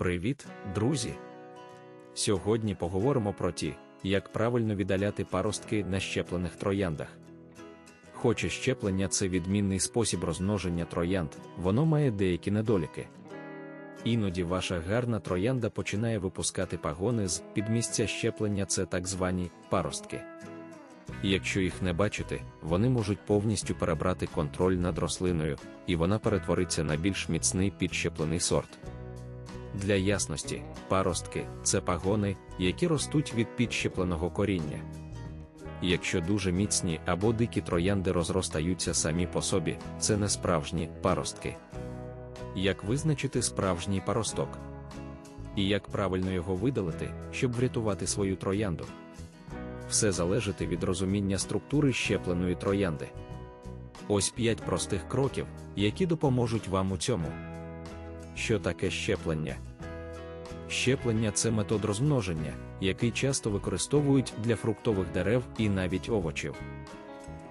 Привіт, друзі! Сьогодні поговоримо про ті, як правильно віддаляти паростки на щеплених трояндах. Хоче щеплення це відмінний спосіб розмноження троянд, воно має деякі недоліки. Іноді ваша гарна троянда починає випускати пагони з під місця щеплення це так звані паростки. Якщо їх не бачити, вони можуть повністю перебрати контроль над рослиною, і вона перетвориться на більш міцний підщеплений сорт. Для ясності, паростки це пагони, які ростуть від підщепленого коріння. Якщо дуже міцні або дикі троянди розростаються самі по собі, це не справжні паростки. Як визначити справжній паросток? І як правильно його видалити, щоб врятувати свою троянду? Все залежить від розуміння структури щепленої троянди. Ось п'ять простих кроків, які допоможуть вам у цьому. Що таке щеплення? Щеплення це метод розмноження, який часто використовують для фруктових дерев і навіть овочів.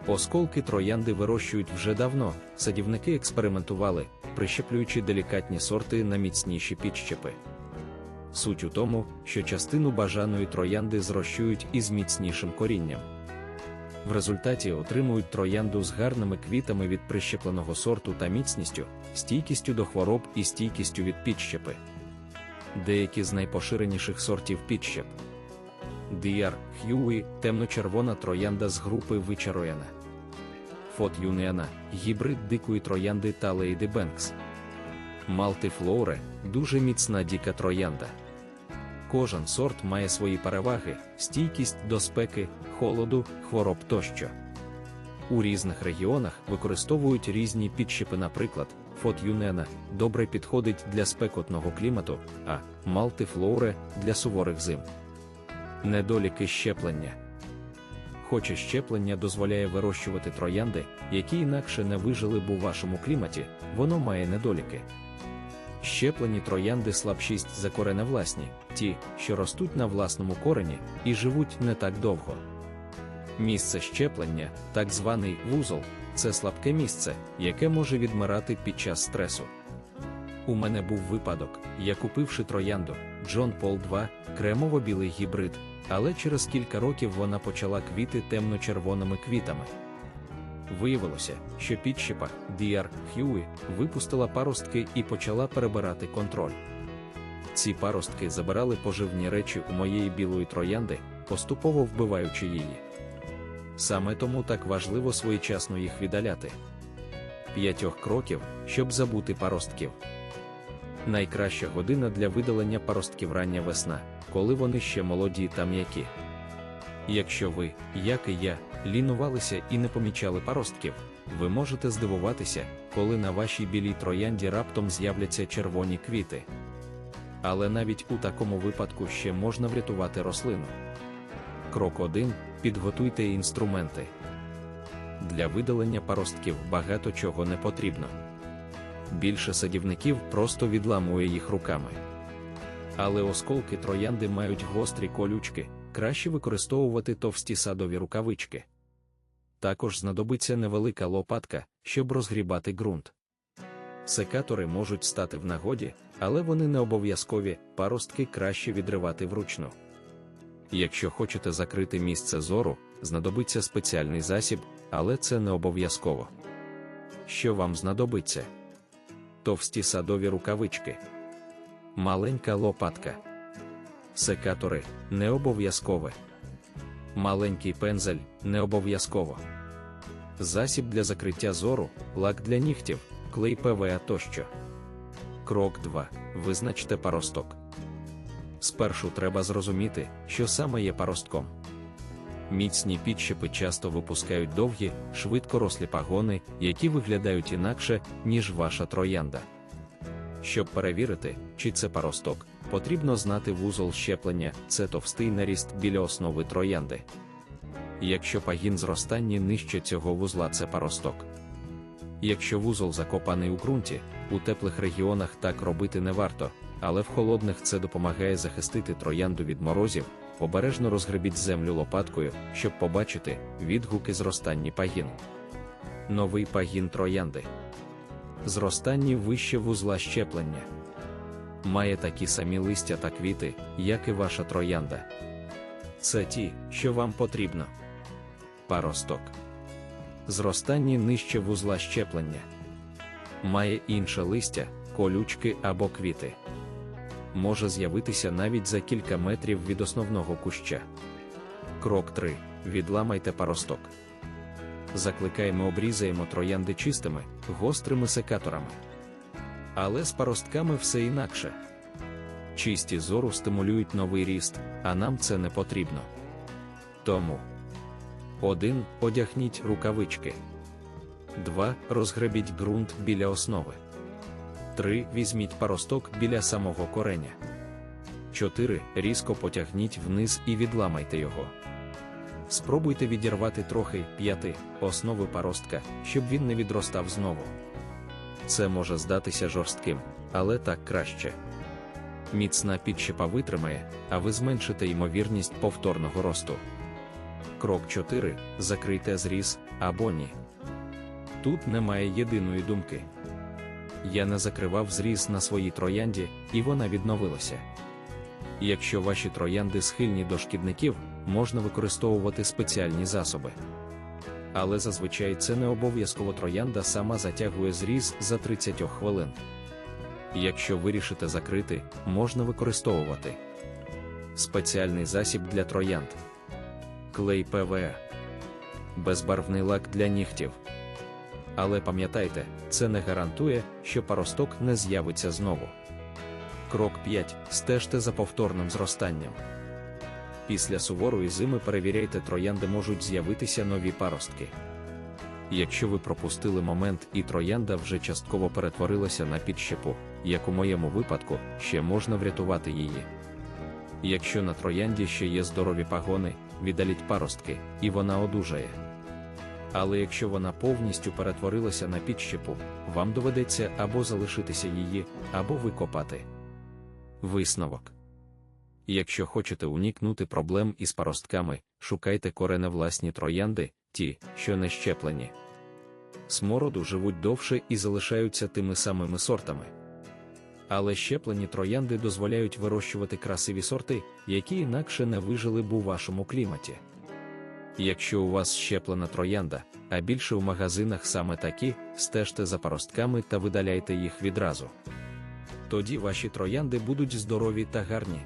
Осколки троянди вирощують вже давно, садівники експериментували, прищеплюючи делікатні сорти на міцніші підщепи. Суть у тому, що частину бажаної троянди зрощують із міцнішим корінням. В результаті отримують троянду з гарними квітами від прищепленого сорту та міцністю, стійкістю до хвороб і стійкістю від підщепи. Деякі з найпоширеніших сортів підщеп. Діар Хьюі темно-червона троянда з групи Вичарояна. Фот Юніана гібрид дикої троянди та Лейди Бенкс. Малтифлоуре дуже міцна діка троянда. Кожен сорт має свої переваги, стійкість до спеки, холоду, хвороб тощо. У різних регіонах використовують різні підщепи, наприклад, фот юнена добре підходить для спекотного клімату, а малтифлоуре для суворих зим. Недоліки щеплення. Хоче щеплення дозволяє вирощувати троянди, які інакше не вижили б у вашому кліматі, воно має недоліки. Щеплені троянди слабшість за кореневласні, ті, що ростуть на власному корені і живуть не так довго. Місце щеплення, так званий вузол, це слабке місце, яке може відмирати під час стресу. У мене був випадок, я купивши троянду Джон Пол 2, кремово-білий гібрид, але через кілька років вона почала квіти темно-червоними квітами. Виявилося, що підщепа DR Huey випустила паростки і почала перебирати контроль. Ці паростки забирали поживні речі у моєї білої троянди, поступово вбиваючи її. Саме тому так важливо своєчасно їх віддаляти. П'ятьох кроків, щоб забути паростків. Найкраща година для видалення паростків рання весна, коли вони ще молоді та м'які. Якщо ви, як і я, лінувалися і не помічали паростків, ви можете здивуватися, коли на вашій білій троянді раптом з'являться червоні квіти. Але навіть у такому випадку ще можна врятувати рослину. Крок 1. Підготуйте інструменти. Для видалення паростків багато чого не потрібно. Більше садівників просто відламує їх руками. Але осколки троянди мають гострі колючки, краще використовувати товсті садові рукавички. Також знадобиться невелика лопатка, щоб розгрібати ґрунт. Секатори можуть стати в нагоді, але вони не обов'язкові, паростки краще відривати вручну. Якщо хочете закрити місце зору, знадобиться спеціальний засіб, але це не обов'язково. Що вам знадобиться? Товсті садові рукавички, маленька лопатка, секатори не обов'язкове, маленький пензель не обов'язково. Засіб для закриття зору, лак для нігтів, клей ПВА тощо. Крок 2. Визначте паросток. Спершу треба зрозуміти, що саме є паростком. Міцні підщепи часто випускають довгі, швидкорослі пагони, які виглядають інакше, ніж ваша троянда. Щоб перевірити, чи це паросток, потрібно знати вузол щеплення, це товстий наріст біля основи троянди. Якщо пагін зростання нижче цього вузла, це паросток. Якщо вузол закопаний у ґрунті, у теплих регіонах так робити не варто, але в холодних це допомагає захистити троянду від морозів, обережно розгребіть землю лопаткою, щоб побачити відгуки зростання пагін. Новий пагін троянди. Зростання вище вузла щеплення. Має такі самі листя та квіти, як і ваша троянда. Це ті, що вам потрібно. Паросток. Зростання нижче вузла щеплення. Має інше листя, колючки або квіти. Може з'явитися навіть за кілька метрів від основного куща. Крок 3. Відламайте паросток. Закликаємо обрізаємо троянди чистими, гострими секаторами. Але з паростками все інакше. Чисті зору стимулюють новий ріст, а нам це не потрібно. Тому 1. Одягніть рукавички. 2. Розгребіть ґрунт біля основи. 3. Візьміть паросток біля самого кореня. 4. Різко потягніть вниз і відламайте його. Спробуйте відірвати трохи 5. Основи паростка, щоб він не відростав знову. Це може здатися жорстким, але так краще. Міцна підщепа витримає, а ви зменшите ймовірність повторного росту. Крок 4. Закрийте зріз або ні. Тут немає єдиної думки. Я не закривав зріз на своїй троянді, і вона відновилася. Якщо ваші троянди схильні до шкідників, можна використовувати спеціальні засоби. Але зазвичай це не обов'язково троянда сама затягує зріз за 30 хвилин. Якщо вирішите закрити, можна використовувати спеціальний засіб для троянд, клей ПВЕ, безбарвний лак для нігтів. Але пам'ятайте, це не гарантує, що паросток не з'явиться знову. Крок 5. Стежте за повторним зростанням. Після суворої зими перевіряйте, троянди можуть з'явитися нові паростки. Якщо ви пропустили момент і троянда вже частково перетворилася на підщепу, як у моєму випадку, ще можна врятувати її. Якщо на троянді ще є здорові пагони, віддаліть паростки, і вона одужає. Але якщо вона повністю перетворилася на підщепу, вам доведеться або залишитися її, або викопати. Висновок. Якщо хочете уникнути проблем із паростками, шукайте кореневласні троянди, ті, що не щеплені. Смороду живуть довше і залишаються тими самими сортами. Але щеплені троянди дозволяють вирощувати красиві сорти, які інакше не вижили б у вашому кліматі. Якщо у вас щеплена троянда, а більше у магазинах саме такі, стежте за паростками та видаляйте їх відразу. Тоді ваші троянди будуть здорові та гарні.